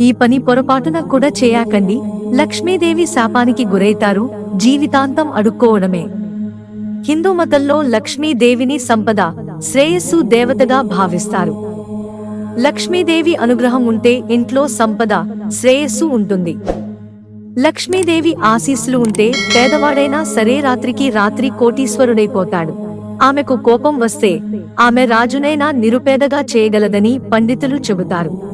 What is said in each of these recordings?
ఈ పని పొరపాటున కూడా చేయకండి. లక్ష్మీదేవి శాపానికి గురైతారు. జీవితాంతం అడుక్కోవడమే. హిందూ మతంలో లక్ష్మీదేవిని సంపద శ్రేయస్సు దేవతగా భావిస్తారు. లక్ష్మీదేవి అనుగ్రహం ఉంటే ఇంట్లో సంపద శ్రేయస్సు ఉంటుంది. లక్ష్మీదేవి ఆశీస్సులు ఉంటే పేదవాడైనా సరే రాత్రికి రాత్రి కోటీశ్వరుడైపోతాడు. ఆమెకు కోపం వస్తే ఆమె రాజునైనా నిరుపేదగా చేయగలదని పండితులు చెబుతారు.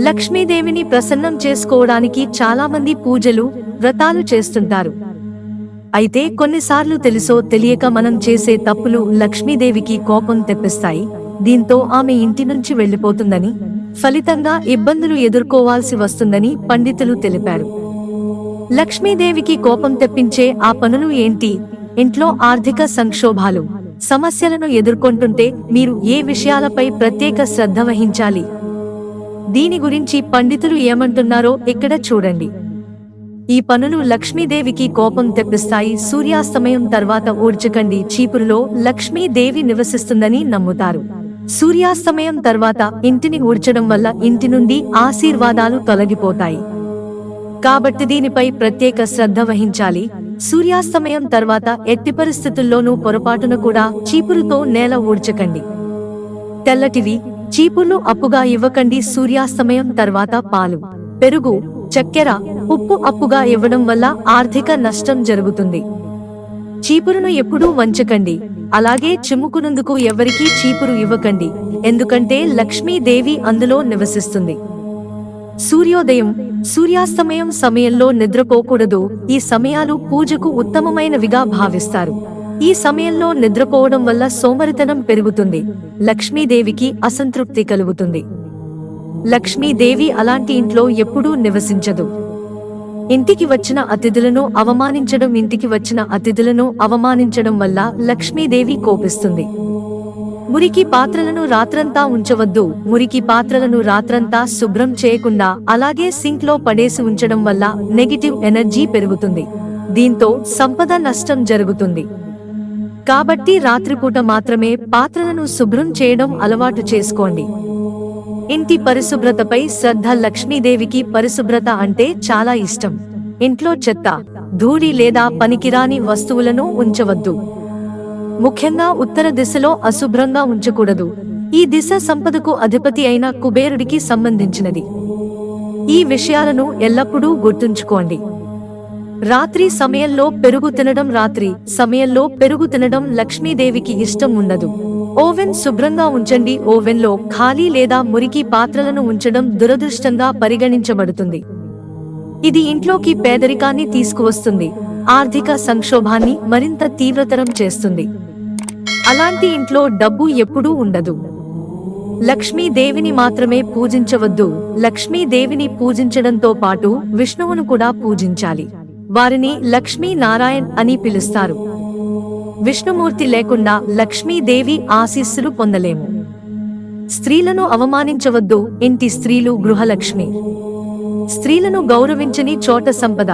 లక్ష్మీదేవిని ప్రసన్నం చేసుకోవడానికి చాలా మంది పూజలు వ్రతాలు చేస్తుంటారు. అయితే కొన్నిసార్లు తెలుసో తెలియక మనం చేసే తప్పులు లక్ష్మీదేవికి కోపం తెప్పిస్తాయి. దీంతో ఆమె ఇంటి నుంచి వెళ్ళిపోతుందని ఫలితంగా ఇబ్బందులు ఎదుర్కోవాల్సి వస్తుందని పండితులు తెలిపారు. లక్ష్మీదేవికి కోపం తెప్పించే ఆ పనులు ఏంటి? ఇంట్లో ఆర్థిక సంక్షోభాలు సమస్యలను ఎదుర్కొంటుంటే మీరు ఏ విషయాలపై ప్రత్యేక శ్రద్ధ వహించాలి? దీని గురించి పండితులు ఏమంటున్నారో ఇక్కడ చూడండి. ఈ పనులు లక్ష్మీదేవికి కోపం తెప్పిస్తాయి సూర్యాస్తమయం తర్వాత ఊడ్చకండి చీపురులో లక్ష్మీదేవి నివసిస్తుందని నమ్ముతారు. సూర్యాస్తమయం తర్వాత ఇంటిని ఊడ్చడం వల్ల ఇంటి నుండి ఆశీర్వాదాలు తొలగిపోతాయి. కాబట్టి దీనిపై ప్రత్యేక శ్రద్ధ వహించాలి. సూర్యాస్తమయం తర్వాత ఎట్టి పరిస్థితుల్లోనూ పొరపాటున కూడా చీపురుతో నేల ఊడ్చకండి తెల్లటివి చీపులు అప్పుగా ఇవ్వకండి సూర్యాస్తమయం తర్వాత పాలు. పెరుగు చక్కెర ఉప్పు అప్పుగా ఇవ్వడం వల్ల ఆర్థిక నష్టం జరుగుతుంది. చీపురును ఎప్పుడూ వంచకండి. అలాగే చిమ్ముకునందుకు ఎవరికీ చీపురు ఇవ్వకండి. ఎందుకంటే లక్ష్మీదేవి అందులో నివసిస్తుంది. సూర్యోదయం సూర్యాస్తమయం సమయంలో నిద్రపోకూడదు. ఈ సమయాలు పూజకు ఉత్తమమైనవిగా భావిస్తారు. ఈ సమయంలో నిద్రపోవడం వల్ల సోమరితనం పెరుగుతుంది. లక్ష్మీదేవికి అసంతృప్తి కలుగుతుంది. లక్ష్మీదేవి అలాంటి ఇంట్లో ఎప్పుడూ నివసించదు. ఇంటికి వచ్చిన అతిథులను అవమానించడం ఇంటికి వచ్చిన అతిథులను అవమానించడం వల్ల లక్ష్మీదేవి కోపిస్తుంది. మురికి పాత్రలను రాత్రంతా ఉంచవద్దు. మురికి పాత్రలను రాత్రంతా శుభ్రం చేయకుండా అలాగే సింక్లో పడేసి ఉంచడం వల్ల నెగిటివ్ ఎనర్జీ పెరుగుతుంది. దీంతో సంపద నష్టం జరుగుతుంది. కాబట్టి రాత్రిపూట మాత్రమే పాత్రలను శుభ్రం చేయడం అలవాటు చేసుకోండి. ఇంటి పరిశుభ్రతపై శ్రద్ధ లక్ష్మీదేవికి పరిశుభ్రత అంటే చాలా ఇష్టం. ఇంట్లో చెత్త ధూళి లేదా పనికిరాని వస్తువులను ఉంచవద్దు. ముఖ్యంగా ఉత్తర దిశలో అశుభ్రంగా ఉంచకూడదు. ఈ దిశ సంపదకు అధిపతి అయిన కుబేరుడికి సంబంధించినది. ఈ విషయాలను ఎల్లప్పుడూ గుర్తుంచుకోండి. రాత్రి సమయంలో పెరుగు తినడం రాత్రి సమయంలో పెరుగు తినడం లక్ష్మీదేవికి ఇష్టం ఉండదు. ఓవెన్ శుభ్రంగా ఉంచండి. ఓవెన్లో ఖాళీ లేదా మురికి పాత్రలను ఉంచడం దురదృష్టంగా పరిగణించబడుతుంది. ఇది ఇంట్లోకి పేదరికాన్ని తీసుకువస్తుంది. ఆర్థిక సంక్షోభాన్ని మరింత తీవ్రతరం చేస్తుంది. అలాంటి ఇంట్లో డబ్బు ఎప్పుడూ ఉండదు. లక్ష్మీదేవిని మాత్రమే పూజించవద్దు. లక్ష్మీదేవిని పూజించడంతో పాటు విష్ణువును కూడా పూజించాలి. వారిని లక్ష్మీ నారాయణ్ అని పిలుస్తారు. విష్ణుమూర్తి లేకుండా లక్ష్మీదేవి ఆశీస్సులు పొందలేము. స్త్రీలను అవమానించవద్దు ఇంటి స్త్రీలు గృహలక్ష్మి. స్త్రీలను గౌరవించని చోట సంపద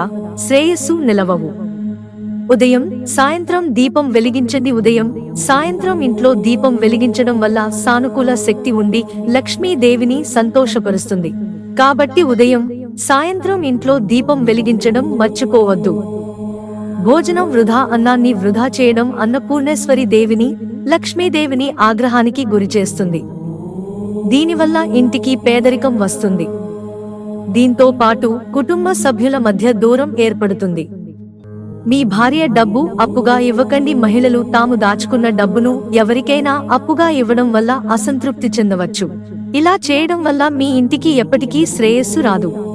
శ్రేయస్సు నిలవవు. ఉదయం సాయంత్రం దీపం వెలిగించండి. ఉదయం సాయంత్రం ఇంట్లో దీపం వెలిగించడం వల్ల సానుకూల శక్తి ఉండి లక్ష్మీదేవిని సంతోషపరుస్తుంది. కాబట్టి ఉదయం సాయంత్రం ఇంట్లో దీపం వెలిగించడం మర్చిపోవద్దు. భోజనం వృధా అన్నాన్ని వృధా చేయడం అన్నపూర్ణేశ్వరి దేవిని లక్ష్మీదేవిని ఆగ్రహానికి గురిచేస్తుంది. దీనివల్ల ఇంటికి పేదరికం వస్తుంది. దీంతో పాటు కుటుంబ సభ్యుల మధ్య దూరం ఏర్పడుతుంది. మీ భార్య డబ్బు అప్పుగా ఇవ్వకండి. మహిళలు తాము దాచుకున్న డబ్బును ఎవరికైనా అప్పుగా ఇవ్వడం వల్ల అసంతృప్తి చెందవచ్చు. ఇలా చేయడం వల్ల మీ ఇంటికి ఎప్పటికీ శ్రేయస్సు రాదు.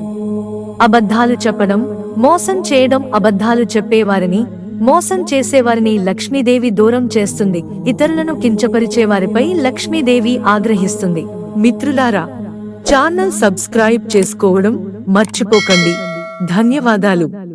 అబద్ధాలు చెప్పడం మోసం చేయడం అబద్ధాలు చెప్పేవారిని మోసం చేసేవారిని లక్ష్మీదేవి దూరం చేస్తుంది ఇతరులను కించపరిచేవారిపై లక్ష్మీదేవి ఆగ్రహిస్తుంది. మిత్రులారా ఛానల్ సబ్స్క్రైబ్ చేసుకోవడం మర్చిపోకండి. ధన్యవాదాలు.